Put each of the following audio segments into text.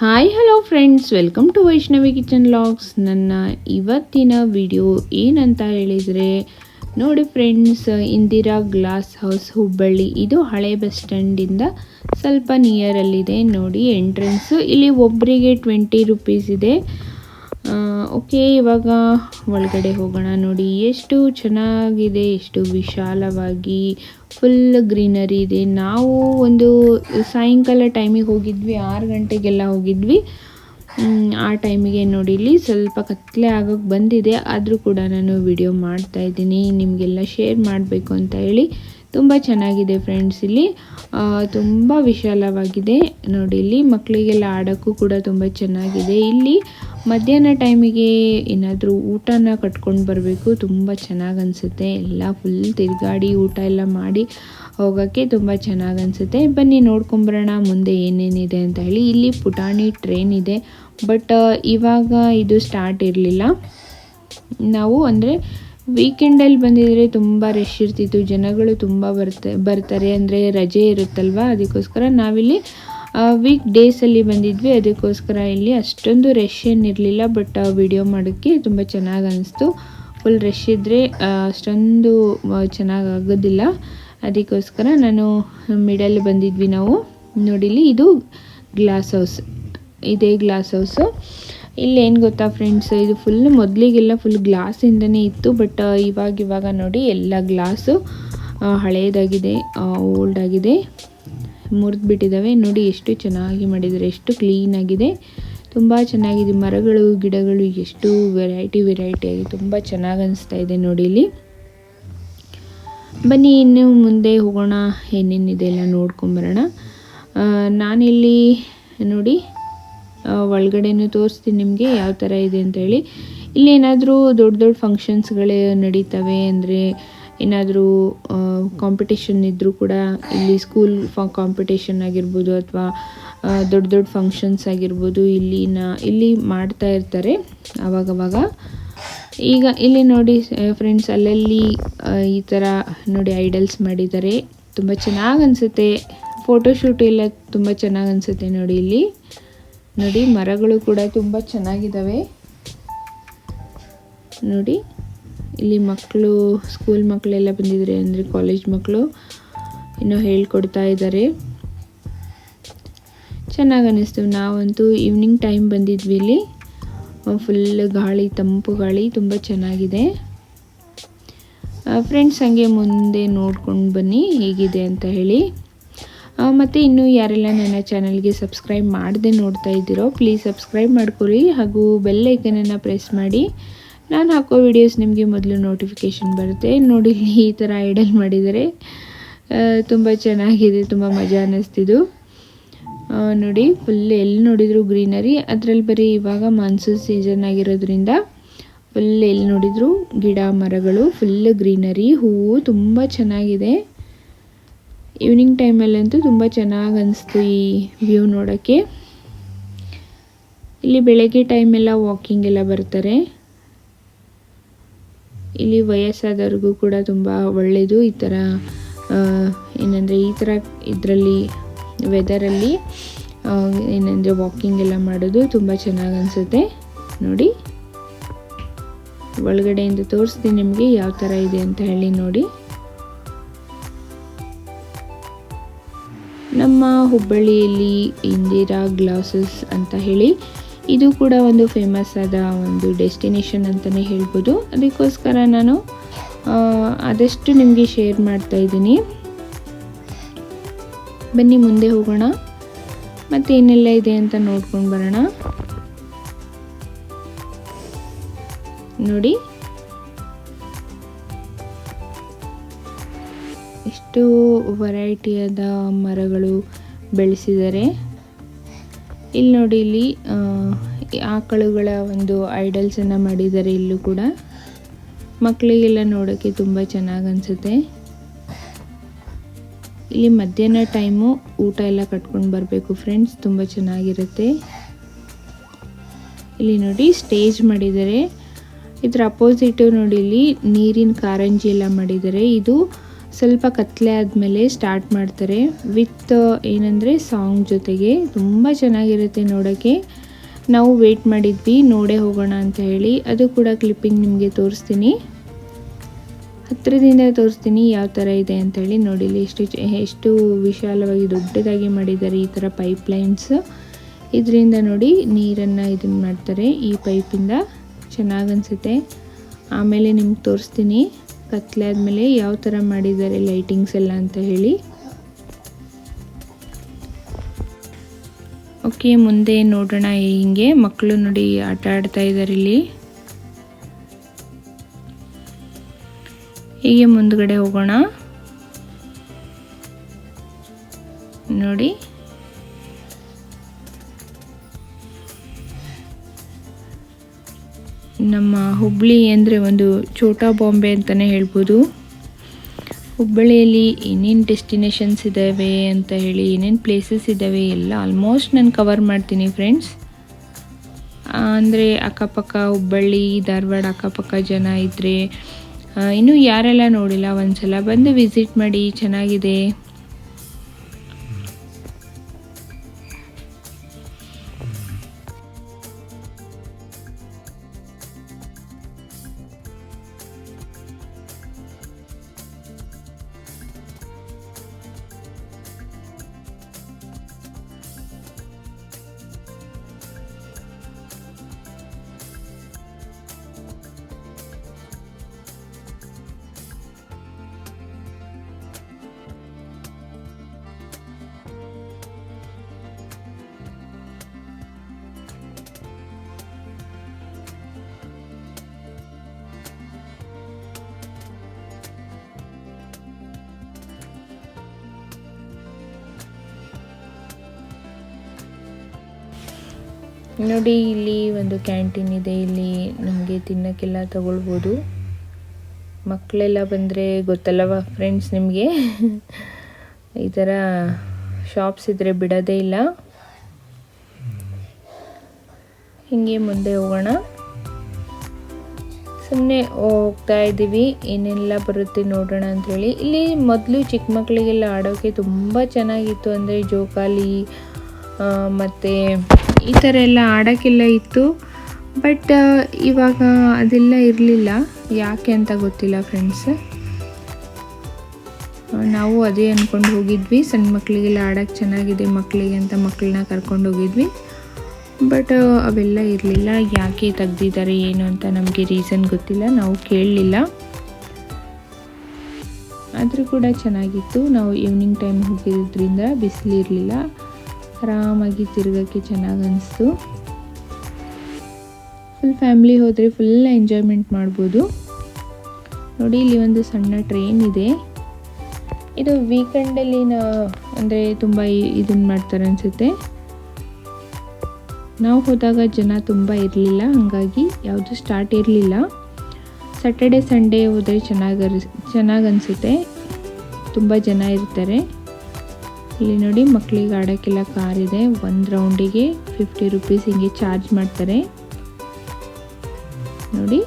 Hi hello friends welcome to Vaishnavi kitchen logs ನನ್ನ ಇವತ್ತಿನ video ಏನಂತ ಹೇಳಿದರೆ, ನೋಡಿ friends Indira glass house Hubballi. ಇದು ಹಳೆ ಬಸ್ ಸ್ಟ್ಯಾಂಡಿಂದ ಸ್ವಲ್ಪ ನಿಯರಲ್ಲಿದೆ ನೋಡಿ ಎಂಟ್ರೆನ್ಸು ಇಲ್ಲಿ ಒಬ್ಬರಿಗೆ ಟ್ವೆಂಟಿ ರುಪೀಸ್ ಇದೆ. ಓಕೆ, ಇವಾಗ ಒಳಗಡೆ ಹೋಗೋಣ ನೋಡಿ. ಎಷ್ಟು ಚೆನ್ನಾಗಿದೆ, ಎಷ್ಟು ವಿಶಾಲವಾಗಿ ಫುಲ್ ಗ್ರೀನರಿ ಇದೆ. ನಾವು ಒಂದು ಸಾಯಂಕಾಲ ಟೈಮಿಗೆ ಹೋಗಿದ್ವಿ, ಆರು ಗಂಟೆಗೆಲ್ಲ ಹೋಗಿದ್ವಿ. ಆ ಟೈಮಿಗೆ ನೋಡಿ ಇಲ್ಲಿ ಸ್ವಲ್ಪ ಕತ್ಲೆ ಆಗೋಕ್ಕೆ ಬಂದಿದೆ. ಆದರೂ ಕೂಡ ನಾನು ವಿಡಿಯೋ ಮಾಡ್ತಾ ಇದ್ದೀನಿ. ನಿಮಗೆಲ್ಲ ಶೇರ್ ಮಾಡಬೇಕು ಅಂತ ಹೇಳಿ ತುಂಬ ಚೆನ್ನಾಗಿದೆ ಫ್ರೆಂಡ್ಸ್ ಇಲ್ಲಿ. ತುಂಬ ವಿಶಾಲವಾಗಿದೆ. ನೋಡಿ, ಇಲ್ಲಿ ಮಕ್ಕಳಿಗೆಲ್ಲ ಆಡೋಕ್ಕೂ ಕೂಡ ತುಂಬ ಚೆನ್ನಾಗಿದೆ. ಇಲ್ಲಿ ಮಧ್ಯಾಹ್ನ ಟೈಮಿಗೆ ಏನಾದರೂ ಊಟನ ಕಟ್ಕೊಂಡು ಬರಬೇಕು. ತುಂಬ ಚೆನ್ನಾಗಿ ಅನಿಸುತ್ತೆ. ಎಲ್ಲ ಫುಲ್ ತಿರುಗಾಡಿ ಊಟ ಎಲ್ಲ ಮಾಡಿ ಹೋಗೋಕ್ಕೆ ತುಂಬ ಚೆನ್ನಾಗಿ ಅನಿಸುತ್ತೆ. ಬನ್ನಿ ನೋಡ್ಕೊಂಬರೋಣ ಮುಂದೆ ಏನೇನಿದೆ ಅಂತ ಹೇಳಿ. ಇಲ್ಲಿ ಪುಟಾಣಿ ಟ್ರೈನ್ ಇದೆ. ಬಟ್ ಇವಾಗ ಇದು ಸ್ಟಾರ್ಟ್ ಇರಲಿಲ್ಲ. ನಾವು ಅಂದರೆ ವೀಕೆಂಡಲ್ಲಿ ಬಂದಿದ್ರೆ ತುಂಬ ರಶ್ ಇರ್ತಿತ್ತು. ಜನಗಳು ತುಂಬ ಬರ್ತಾ, ಬರ್ತಾರೆ. ಅಂದರೆ ರಜೆ ಇರುತ್ತಲ್ವ? ಅದಕ್ಕೋಸ್ಕರ ನಾವಿಲ್ಲಿ ವೀಕ್ ಡೇಸಲ್ಲಿ ಬಂದಿದ್ವಿ, ಅದಕ್ಕೋಸ್ಕರ ಇಲ್ಲಿ ಅಷ್ಟೊಂದು ರಶ್ ಏನಿರಲಿಲ್ಲ ಬಟ್ ವಿಡಿಯೋ ಮಾಡೋಕ್ಕೆ ತುಂಬ ಚೆನ್ನಾಗಿ ಅನಿಸ್ತು. ಫುಲ್ ರಶ್ ಇದ್ದರೆ ಅಷ್ಟೊಂದು ಚೆನ್ನಾಗಿ ಆಗೋದಿಲ್ಲ. ಅದಕ್ಕೋಸ್ಕರ ನಾನು ಮಿಡಲ್ ಬಂದಿದ್ವಿ ನಾವು. ನೋಡಿಲಿ ಇದು ಗ್ಲಾಸ್ ಹೌಸ್ ಇದೇ ಗ್ಲಾಸ್ ಹೌಸು ಇಲ್ಲಿ ಏನು ಗೊತ್ತಾ ಫ್ರೆಂಡ್ಸ್ ಇದು ಫುಲ್ ಮೊದಲಿಗೆಲ್ಲ ಫುಲ್ ಗ್ಲಾಸಿಂದನೇ ಇತ್ತು ಬಟ್ ಇವಾಗ ಇವಾಗ ನೋಡಿ ಎಲ್ಲ ಗ್ಲಾಸು ಹಳೆಯದಾಗಿದೆ ಓಲ್ಡ್ ಆಗಿದೆ. ಮುರಿದು ಬಿಟ್ಟಿದ್ದಾವೆ ನೋಡಿ ಎಷ್ಟು ಚೆನ್ನಾಗಿ ಮಾಡಿದ್ದಾರೆ ಎಷ್ಟು ಕ್ಲೀನಾಗಿದೆ ತುಂಬ ಚೆನ್ನಾಗಿದೆ. ಮರಗಳು, ಗಿಡಗಳು, ಎಷ್ಟು ವೆರೈಟಿ ವೆರೈಟಿಯಾಗಿ ತುಂಬ ಚೆನ್ನಾಗಿ ಅನಿಸ್ತಾ ಇದೆ ನೋಡಿ ಇಲ್ಲಿ. ಬನ್ನಿ, ಇನ್ನು ಮುಂದೆ ಹೋಗೋಣ. ಏನೇನಿದೆ ಎಲ್ಲ ನೋಡ್ಕೊಂಬರೋಣ. ನಾನಿಲ್ಲಿ ನೋಡಿ ಒಳಗಡೆನೂ ತೋರಿಸ್ತೀನಿ ನಿಮಗೆ ಯಾವ ಥರ ಇದೆ ಅಂತ ಹೇಳಿ. ಇಲ್ಲಿ ಏನಾದರೂ ದೊಡ್ಡ ದೊಡ್ಡ ಫಂಕ್ಷನ್ಸ್ಗಳೇ ನಡೀತವೆ ಅಂದರೆ ಏನಾದರೂ ಕಾಂಪಿಟೇಷನ್ ಇದ್ದರೂ ಕೂಡ ಇಲ್ಲಿ ಸ್ಕೂಲ್ ಫ ಕಾಂಪಿಟೇಷನ್ ಆಗಿರ್ಬೋದು ಅಥವಾ ದೊಡ್ಡ ದೊಡ್ಡ ಫಂಕ್ಷನ್ಸ್ ಆಗಿರ್ಬೋದು ಇಲ್ಲಿನ ಇಲ್ಲಿ ಮಾಡ್ತಾ ಇರ್ತಾರೆ ಆವಾಗವಾಗ ಈಗ ಇಲ್ಲಿ ನೋಡಿ ಫ್ರೆಂಡ್ಸ್ ಅಲ್ಲಲ್ಲಿ ಈ ಥರ ನೋಡಿ ಐಡಲ್ಸ್ ಮಾಡಿದ್ದಾರೆ. ತುಂಬ ಚೆನ್ನಾಗಿ ಅನಿಸುತ್ತೆ. ಫೋಟೋಶೂಟ್ ಎಲ್ಲ ತುಂಬ ಚೆನ್ನಾಗಿ ಅನಿಸುತ್ತೆ ನೋಡಿ ಇಲ್ಲಿ. ನೋಡಿ ಮರಗಳು ಕೂಡ ತುಂಬ ಚೆನ್ನಾಗಿದ್ದಾವೆ ನೋಡಿ. ಇಲ್ಲಿ ಮಕ್ಕಳು ಸ್ಕೂಲ್ ಮಕ್ಕಳೆಲ್ಲ ಬಂದಿದ್ದಾರೆ ಅಂದರೆ ಕಾಲೇಜ್ ಮಕ್ಕಳು ಇನ್ನೂ ಹೇಳ್ಕೊಡ್ತಾ ಇದ್ದಾರೆ. ಚೆನ್ನಾಗಿ ಅನ್ನಿಸ್ತು ನಾವಂತೂ ಈವ್ನಿಂಗ್ ಟೈಮ್ ಬಂದಿದ್ವಿ ಇಲ್ಲಿ. ಫುಲ್ ಗಾಳಿ, ತಂಪು ಗಾಳಿ ತುಂಬ ಚೆನ್ನಾಗಿದೆ. ಫ್ರೆಂಡ್ಸ್ ಹಾಗೆ ಮುಂದೆ ನೋಡ್ಕೊಂಡು ಬನ್ನಿ, ಹೇಗಿದೆ ಅಂತ ಹೇಳಿ. ಮತ್ತು ಇನ್ನೂ ಯಾರೆಲ್ಲ ನನ್ನ ಚಾನಲ್ಗೆ ಸಬ್ಸ್ಕ್ರೈಬ್ ಮಾಡದೆ ನೋಡ್ತಾ ಇದ್ದೀರೋ ಪ್ಲೀಸ್ ಸಬ್ಸ್ಕ್ರೈಬ್ ಮಾಡ್ಕೊಳ್ಳಿ ಹಾಗೂ ಬೆಲ್ ಐಕನನ್ನು ಪ್ರೆಸ್ ಮಾಡಿ. ನಾನು ಹಾಕೋ ವಿಡಿಯೋಸ್ ನಿಮಗೆ ಮೊದಲು ನೋಟಿಫಿಕೇಷನ್ ಬರುತ್ತೆ. ನೋಡಿ, ಈ ಥರ ಐಡಲ್ ಮಾಡಿದರೆ ತುಂಬ ಚೆನ್ನಾಗಿದೆ, ತುಂಬ ಮಜಾ ಅನ್ನಿಸ್ತಿದ್ದು ನೋಡಿ ಫುಲ್ ಎಲ್ಲಿ ನೋಡಿದರೂ ಗ್ರೀನರಿ ಅದರಲ್ಲಿ ಬರೀ ಇವಾಗ ಮಾನ್ಸೂನ್ ಸೀಸನ್ ಆಗಿರೋದ್ರಿಂದ ಫುಲ್ ಎಲ್ಲಿ ನೋಡಿದ್ರು ಗಿಡ ಮರಗಳು ಫುಲ್ ಗ್ರೀನರಿ ಹೂವು ತುಂಬ ಚೆನ್ನಾಗಿದೆ. ಈವ್ನಿಂಗ್ ಟೈಮಲ್ಲಂತೂ ತುಂಬ ಚೆನ್ನಾಗಿ ಅನಿಸ್ತು ಈ ವ್ಯೂ ನೋಡೋಕ್ಕೆ. ಇಲ್ಲಿ ಬೆಳಗ್ಗೆ ಟೈಮೆಲ್ಲ ವಾಕಿಂಗ್ ಎಲ್ಲ ಬರ್ತಾರೆ. ಇಲ್ಲಿ ವಯಸ್ಸಾದವ್ರಿಗೂ ಕೂಡ ತುಂಬ ಒಳ್ಳೆಯದು ಈ ಥರ ಏನಂದರೆ ಈ ಥರ ಇದರಲ್ಲಿ ವೆದರಲ್ಲಿ ಏನಂದರೆ ವಾಕಿಂಗ್ ಎಲ್ಲ ಮಾಡೋದು ತುಂಬ ಚೆನ್ನಾಗಿ ಅನಿಸುತ್ತೆ. ನೋಡಿ. ಒಳಗಡೆಯಿಂದ ತೋರಿಸ್ತೀನಿ ನಿಮಗೆ ಯಾವ ಥರ ಇದೆ ಅಂತ ಹೇಳಿ ನೋಡಿ. ನಮ್ಮ ಹುಬ್ಬಳ್ಳಿಯಲ್ಲಿ ಇಂದಿರಾ ಗ್ಲಾಸಸ್ ಅಂತ ಹೇಳಿ ಇದು ಕೂಡ ಒಂದು ಫೇಮಸ್ ಆದ ಒಂದು ಡೆಸ್ಟಿನೇಷನ್ ಅಂತಲೇ ಹೇಳ್ಬೋದು. ಅದಕ್ಕೋಸ್ಕರ ನಾನು ಆದಷ್ಟು ನಿಮಗೆ ಶೇರ್ ಮಾಡ್ತಾ ಇದ್ದೀನಿ. ಬನ್ನಿ ಮುಂದೆ ಹೋಗೋಣ. ಮತ್ತು ಏನೆಲ್ಲ ಇದೆ ಅಂತ ನೋಡ್ಕೊಂಡು ಬರೋಣ. ನೋಡಿ. ಎಷ್ಟು ವೆರೈಟಿಯಾದ ಮರಗಳು ಬೆಳೆಸಿದ್ದಾರೆ. ಇಲ್ಲಿ ನೋಡಿ, ಇಲ್ಲಿ ಆಕಳುಗಳ ಒಂದು ಐಡಲ್ಸನ್ನು ಮಾಡಿದ್ದಾರೆ ಇಲ್ಲೂ ಕೂಡ. ಮಕ್ಕಳಿಗೆಲ್ಲ ನೋಡೋಕ್ಕೆ ತುಂಬ ಚೆನ್ನಾಗಿ ಅನಿಸುತ್ತೆ. ಇಲ್ಲಿ ಮಧ್ಯಾಹ್ನ ಟೈಮು ಊಟ ಎಲ್ಲ ಕಟ್ಕೊಂಡು ಬರಬೇಕು ಫ್ರೆಂಡ್ಸ್ ತುಂಬ ಚೆನ್ನಾಗಿರುತ್ತೆ. ಇಲ್ಲಿ ನೋಡಿ ಸ್ಟೇಜ್ ಮಾಡಿದ್ದಾರೆ. ಇದರ ಅಪೋಸಿಟು ನೋಡಿ, ಇಲ್ಲಿ ನೀರಿನ ಕಾರಂಜಿ ಎಲ್ಲ ಮಾಡಿದ್ದಾರೆ. ಇದು ಸ್ವಲ್ಪ ಕತ್ಲೆ ಆದಮೇಲೆ ಸ್ಟಾರ್ಟ್ ಮಾಡ್ತಾರೆ ವಿತ್ ಏನಂದರೆ ಸಾಂಗ್ ಜೊತೆಗೆ. ತುಂಬ ಚೆನ್ನಾಗಿರುತ್ತೆ ನೋಡೋಕ್ಕೆ ನಾವು ವೆಯ್ಟ್ ಮಾಡಿದ್ವಿ, ನೋಡೇ ಹೋಗೋಣ ಅಂತ ಹೇಳಿ. ಅದು ಕೂಡ ಕ್ಲಿಪ್ಪಿಂಗ್ ನಿಮಗೆ ತೋರಿಸ್ತೀನಿ. ಹತ್ತಿರದಿಂದ ತೋರಿಸ್ತೀನಿ ಯಾವ ಥರ ಇದೆ ಅಂತ ಹೇಳಿ ನೋಡಿಲಿ ಎಷ್ಟು ಎಷ್ಟು ವಿಶಾಲವಾಗಿ ದೊಡ್ಡದಾಗಿ ಮಾಡಿದ್ದಾರೆ ಈ ಥರ ಪೈಪ್ ಲೈನ್ಸ್ ಇದರಿಂದ ನೋಡಿ ನೀರನ್ನು ಇದನ್ನು ಮಾಡ್ತಾರೆ. ಈ ಪೈಪಿಂದ ಚೆನ್ನಾಗನ್ಸುತ್ತೆ ಆಮೇಲೆ ನಿಮ್ಗೆ ತೋರಿಸ್ತೀನಿ. ಕತ್ಲೆ ಆದಮೇಲೆ ಯಾವ ಥರ ಮಾಡಿದ್ದಾರೆ ಲೈಟಿಂಗ್ಸ್ ಎಲ್ಲ ಅಂತ ಹೇಳಿ. ಓಕೆ ಮುಂದೆ ನೋಡೋಣ ಹಿಂಗೆ. ಮಕ್ಕಳು ನೋಡಿ ಆಟ ಆಡ್ತಾ ಇದ್ದಾರೆ ಇಲ್ಲಿ. ಹೀಗೆ ಮುಂದ್ಗಡೆ ಹೋಗೋಣ. ನೋಡಿ. ನಮ್ಮ ಹುಬ್ಬಳ್ಳಿ ಅಂದರೆ ಒಂದು ಛೋಟಾ ಬಾಂಬೆ ಅಂತಲೇ ಹೇಳ್ಬೋದು. ಹುಬ್ಬಳ್ಳಿಯಲ್ಲಿ ಏನೇನು ಡೆಸ್ಟಿನೇಷನ್ಸ್ ಇದ್ದಾವೆ ಅಂತ ಹೇಳಿ, ಏನೇನು ಪ್ಲೇಸಸ್ ಇದ್ದಾವೆ ಎಲ್ಲ ಆಲ್ಮೋಸ್ಟ್ ನಾನು ಕವರ್ ಮಾಡ್ತೀನಿ ಫ್ರೆಂಡ್ಸ್ ಅಂದರೆ ಅಕ್ಕಪಕ್ಕ ಹುಬ್ಬಳ್ಳಿ, ಧಾರವಾಡ ಅಕ್ಕಪಕ್ಕ ಜನ ಇದ್ದರೆ ಇನ್ನೂ ಯಾರೆಲ್ಲ ನೋಡಿಲ್ಲ ಒಂದು ಸಲ ಬಂದು ವಿಸಿಟ್ ಮಾಡಿ, ಚೆನ್ನಾಗಿದೆ. ನೋಡಿ, ಇಲ್ಲಿ ಒಂದು ಕ್ಯಾಂಟೀನ್ ಇದೆ. ಇಲ್ಲಿ ನಮಗೆ ತಿನ್ನೋಕ್ಕೆಲ್ಲ ತಗೊಳ್ಬೋದು. ಮಕ್ಕಳೆಲ್ಲ ಬಂದರೆ ಗೊತ್ತಲ್ಲವ ಫ್ರೆಂಡ್ಸ್ ನಿಮಗೆ? ಈ ಥರ ಶಾಪ್ಸ್ ಇದ್ದರೆ ಬಿಡೋದೇ ಇಲ್ಲ. ಹಿಂಗೆ ಮುಂದೆ ಹೋಗೋಣ. ಸುಮ್ಮನೆ ಹೋಗ್ತಾ ಇದ್ದೀವಿ. ಏನೆಲ್ಲ ಬರುತ್ತೆ ನೋಡೋಣ ಅಂಥೇಳಿ ಇಲ್ಲಿ ಮೊದಲು ಚಿಕ್ಕ ಮಕ್ಕಳಿಗೆಲ್ಲ ಆಡೋಕ್ಕೆ ತುಂಬ ಚೆನ್ನಾಗಿತ್ತು. ಅಂದರೆ ಜೋಕಾಲಿ ಮತ್ತು ಈ ಥರ ಎಲ್ಲ ಆಡೋಕ್ಕೆಲ್ಲ ಇತ್ತು. ಬಟ್ ಇವಾಗ ಅದೆಲ್ಲ ಇರಲಿಲ್ಲ. ಯಾಕೆ ಅಂತ ಗೊತ್ತಿಲ್ಲ ಫ್ರೆಂಡ್ಸ್ ನಾವು ಅದೇ ಅಂದ್ಕೊಂಡು ಹೋಗಿದ್ವಿ. ಸಣ್ಣ ಮಕ್ಕಳಿಗೆಲ್ಲ ಆಡೋಕ್ಕೆ ಚೆನ್ನಾಗಿದೆ ಮಕ್ಕಳಿಗೆ ಅಂತ ಮಕ್ಕಳನ್ನ ಕರ್ಕೊಂಡು ಹೋಗಿದ್ವಿ. ಬಟ್ ಅವೆಲ್ಲ ಇರಲಿಲ್ಲ. ಯಾಕೆ ತೆಗ್ದಿದ್ದಾರೆ, ಏನು ಅಂತ ನಮಗೆ ರೀಸನ್ ಗೊತ್ತಿಲ್ಲ. ನಾವು ಕೇಳಲಿಲ್ಲ. ಆದರೂ ಕೂಡ ಚೆನ್ನಾಗಿತ್ತು. ನಾವು ಈವ್ನಿಂಗ್ ಟೈಮ್ ಹೋಗಿರೋದ್ರಿಂದ ಬಿಸಿಲಿರಲಿಲ್ಲ. ಆರಾಮಾಗಿ ತಿರುಗೋಕ್ಕೆ ಚೆನ್ನಾಗಿ ಅನಿಸ್ತು. ಫುಲ್ ಫ್ಯಾಮ್ಲಿ ಹೋದರೆ ಫುಲ್ ಎಂಜಾಯ್ಮೆಂಟ್ ಮಾಡ್ಬೋದು. ನೋಡಿ, ಇಲ್ಲಿ ಒಂದು ಸಣ್ಣ ಟ್ರೈನ್ ಇದೆ. ಇದು ವೀಕೆಂಡಲ್ಲಿ ಅಂದರೆ ತುಂಬ ಇದನ್ನು ಮಾಡ್ತಾರೆ ಅನಿಸುತ್ತೆ. ನಾವು ಹೋದಾಗ ಜನ ತುಂಬ ಇರಲಿಲ್ಲ, ಹಾಗಾಗಿ ಯಾವುದು ಸ್ಟಾರ್ಟ್ ಇರಲಿಲ್ಲ. ಸ್ಯಾಟರ್ಡೆ ಸಂಡೇ ಹೋದರೆ ಚೆನ್ನಾಗಿ ಚೆನ್ನಾಗಿ ಅನಿಸುತ್ತೆ. ತುಂಬ ಜನ ಇರ್ತಾರೆ. ಇಲ್ಲಿ ನೋಡಿ ಮಕ್ಕಳಿಗೆ ಆಡೋಕ್ಕೆಲ್ಲ ಕಾರ್ ಇದೆ. ಒಂದು ರೌಂಡಿಗೆ ಫಿಫ್ಟಿ ರುಪೀಸ್ ಹಿಂಗೆ ಚಾರ್ಜ್ ಮಾಡ್ತಾರೆ. ನೋಡಿ.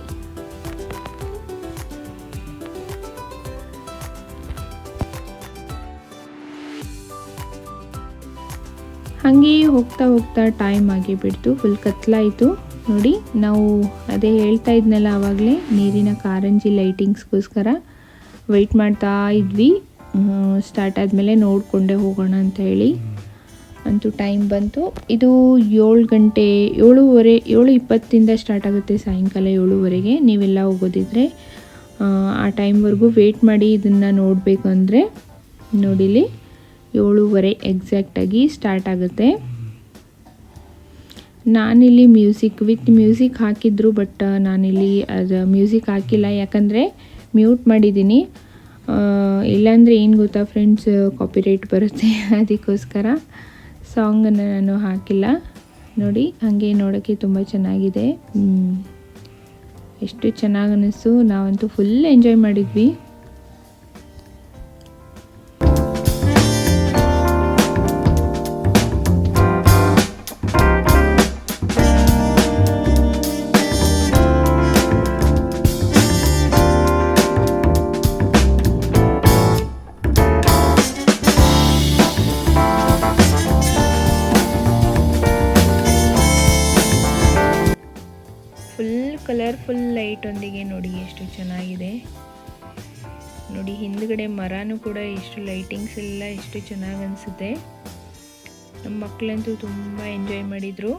ಹಂಗೆ ಹೋಗ್ತಾ ಹೋಗ್ತಾ ಟೈಮ್ ಆಗಿ ಬಿಡ್ತು ಫುಲ್ ಕತ್ಲಾಯಿತು. ನೋಡಿ, ನಾವು ಅದೇ ಹೇಳ್ತಾ ಇದ್ನಲ್ಲ ಆವಾಗಲೇ ನೀರಿನ ಕಾರಂಜಿ ಲೈಟಿಂಗ್ಸ್ಗೋಸ್ಕರ ವೆಯ್ಟ್ ಮಾಡ್ತಾ ಇದ್ವಿ. ಸ್ಟಾರ್ಟ್ ಆದಮೇಲೆ ನೋಡಿಕೊಂಡೇ ಹೋಗೋಣ ಅಂತ ಹೇಳಿ. ಅಂತೂ ಟೈಮ್ ಬಂತು. ಇದು ಏಳು ಗಂಟೆ ಏಳುವರೆ ಏಳು ಇಪ್ಪತ್ತಿಂದ ಸ್ಟಾರ್ಟ್ ಆಗುತ್ತೆ ಸಾಯಂಕಾಲ ಏಳುವರೆಗೆ. ನೀವೆಲ್ಲ ಹೋಗೋದಿದ್ರೆ ಆ, ಟೈಮ್ವರೆಗೂ ವೆಯ್ಟ್ ಮಾಡಿ ಇದನ್ನು ನೋಡಬೇಕು ಅಂದರೆ ನೋಡಿಲಿ ಏಳುವರೆ ಎಕ್ಸಾಕ್ಟಾಗಿ ಸ್ಟಾರ್ಟ್ ಆಗುತ್ತೆ. ನಾನಿಲ್ಲಿ ಮ್ಯೂಸಿಕ್ ವಿತ್ ಮ್ಯೂಸಿಕ್ ಹಾಕಿದ್ರು ಬಟ್ ನಾನಿಲ್ಲಿ ಅದು ಮ್ಯೂಸಿಕ್ ಹಾಕಿಲ್ಲ. ಯಾಕಂದರೆ ಮ್ಯೂಟ್ ಮಾಡಿದ್ದೀನಿ. ಇಲ್ಲಾಂದರೆ ಏನು ಗೊತ್ತಾ ಫ್ರೆಂಡ್ಸ್ ಕಾಪಿರೈಟ್ ಬರುತ್ತೆ ಅದಕ್ಕೋಸ್ಕರ ಸಾಂಗನ್ನು ನಾನು ಹಾಕಿಲ್ಲ. ನೋಡಿ, ಹಾಗೆ ನೋಡೋಕ್ಕೆ ತುಂಬ ಚೆನ್ನಾಗಿದೆ. ಎಷ್ಟು ಚೆನ್ನಾಗಿ ಅನ್ನಿಸ್ತು ನಾವಂತೂ ಫುಲ್ ಎಂಜಾಯ್ ಮಾಡಿದ್ವಿ. ಕೂಡ ಇಷ್ಟು ಲೈಟಿಂಗ್ಸ್ ಎಲ್ಲ ಎಷ್ಟು ಚೆನ್ನಾಗಿ ಅನಿಸುತ್ತೆ. ನಮ್ಮ ಮಕ್ಕಳಂತೂ ತುಂಬ ಎಂಜಾಯ್ ಮಾಡಿದರು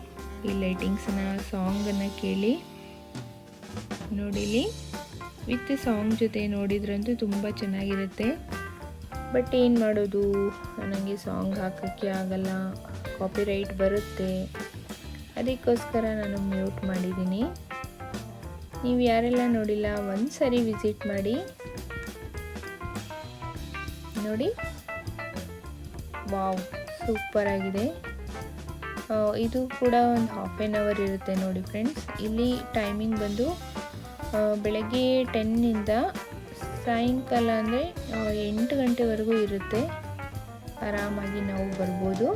ಈ ಲೈಟಿಂಗ್ಸನ್ನ ಸಾಂಗನ್ನು ಕೇಳಿ. ನೋಡಿಲಿ ವಿತ್ ಸಾಂಗ್ ಜೊತೆ ನೋಡಿದ್ರಂತೂ ತುಂಬ ಚೆನ್ನಾಗಿರುತ್ತೆ. ಬಟ್ ಏನು ಮಾಡೋದು? ನನಗೆ ಸಾಂಗ್ ಹಾಕೋಕ್ಕೆ ಆಗಲ್ಲ ಕಾಪಿರೈಟ್ ಬರುತ್ತೆ. ಅದಕ್ಕೋಸ್ಕರ ನಾನು ಮ್ಯೂಟ್ ಮಾಡಿದ್ದೀನಿ. ನೀವು ಯಾರೆಲ್ಲ ನೋಡಿಲ್ಲ ಒಂದು ಸರಿ ವಿಸಿಟ್ ಮಾಡಿ. ನೋಡಿ. ವಾವ್, ಸೂಪರ್ ಆಗಿದೆ. ಇದು ಕೂಡ ಒಂದು ಹಾಫ್ ಆನ್ ಅವರ್ ಇರುತ್ತೆ ನೋಡಿ ಫ್ರೆಂಡ್ಸ್ ಇಲ್ಲಿ ಟೈಮಿಂಗ್ ಬಂದು ಬೆಳಗ್ಗೆ ಟೆನ್ನಿಂದ ಸಾಯಂಕಾಲ ಅಂದರೆ ಎಂಟು ಗಂಟೆವರೆಗೂ ಇರುತ್ತೆ. ಆರಾಮಾಗಿ ನಾವು ಬರ್ಬೋದು.